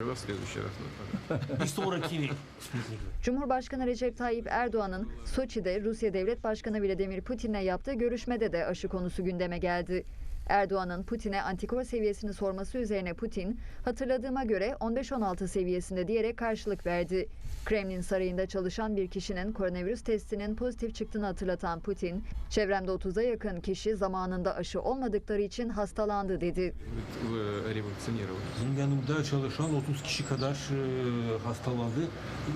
В следующий раз. ну, Bir sonrakini Sputnik'le. Cumhurbaşkanı Recep Tayyip Erdoğan'ın Soçi'de Rusya Devlet Başkanı Vladimir Putin'le yaptığı görüşmede de aşı konusu gündeme geldi. Erdoğan'ın Putin'e antikor seviyesini sorması üzerine Putin, hatırladığıma göre 15-16 seviyesinde diyerek karşılık verdi. Kremlin sarayında çalışan bir kişinin koronavirüs testinin pozitif çıktığını hatırlatan Putin, çevremde 30'a yakın kişi zamanında aşı olmadıkları için hastalandı dedi. Вы ревакцинировали. Bizim yanımda çalışan 30 kişi kadar e, hastalandı.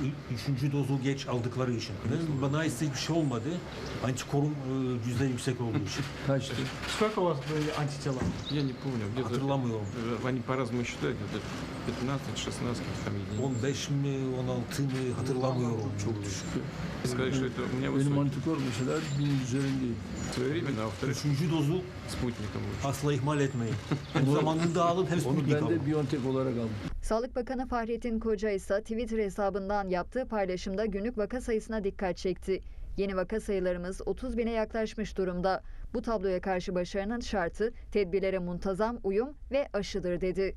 Ü- Üçüncü dozu geç aldıkları için. Ben, bana ise hiçbir şey olmadı. Antikorum e, yüzde yüksek olduğu için. Kaçtı? Сколько у вас были антитела? Я не помню, где-то... Hatırlamıyorum. э, Они по-разному считают, где-то 15-16 каких там единиц. 15 mi 16 mı hatırlamıyorum. Çok düşük. Сказать, что это у меня Benim высокий. antikor mesela bin üzerindeyim. Своевременно, а во-вторых, Üçüncü dozu спутником лучше. asla ihmal etmeyin. Hem zamanında alın hem Onu Sputnik ben alın. de Biontech olarak aldım. Sağlık Bakanı Fahrettin Koca ise Twitter hesabından yaptığı paylaşımda günlük vaka sayısına dikkat çekti. Yeni vaka sayılarımız 30 bine yaklaşmış durumda. Bu tabloya karşı başarının şartı tedbirlere muntazam uyum ve aşıdır dedi.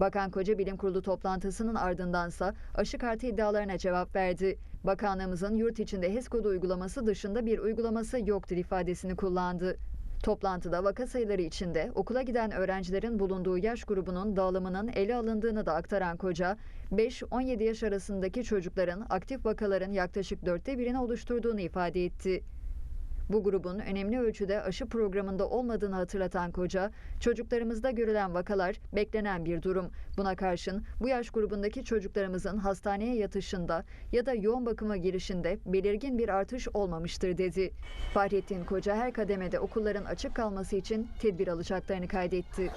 Bakan Koca Bilim Kurulu toplantısının ardındansa aşı kartı iddialarına cevap verdi. Bakanlığımızın yurt içinde HES uygulaması dışında bir uygulaması yoktur ifadesini kullandı. Toplantıda vaka sayıları içinde okula giden öğrencilerin bulunduğu yaş grubunun dağılımının ele alındığını da aktaran Koca, 5-17 yaş arasındaki çocukların aktif vakaların yaklaşık dörtte birini oluşturduğunu ifade etti. Bu grubun önemli ölçüde aşı programında olmadığını hatırlatan Koca, çocuklarımızda görülen vakalar beklenen bir durum. Buna karşın bu yaş grubundaki çocuklarımızın hastaneye yatışında ya da yoğun bakıma girişinde belirgin bir artış olmamıştır dedi. Fahrettin Koca her kademede okulların açık kalması için tedbir alacaklarını kaydetti.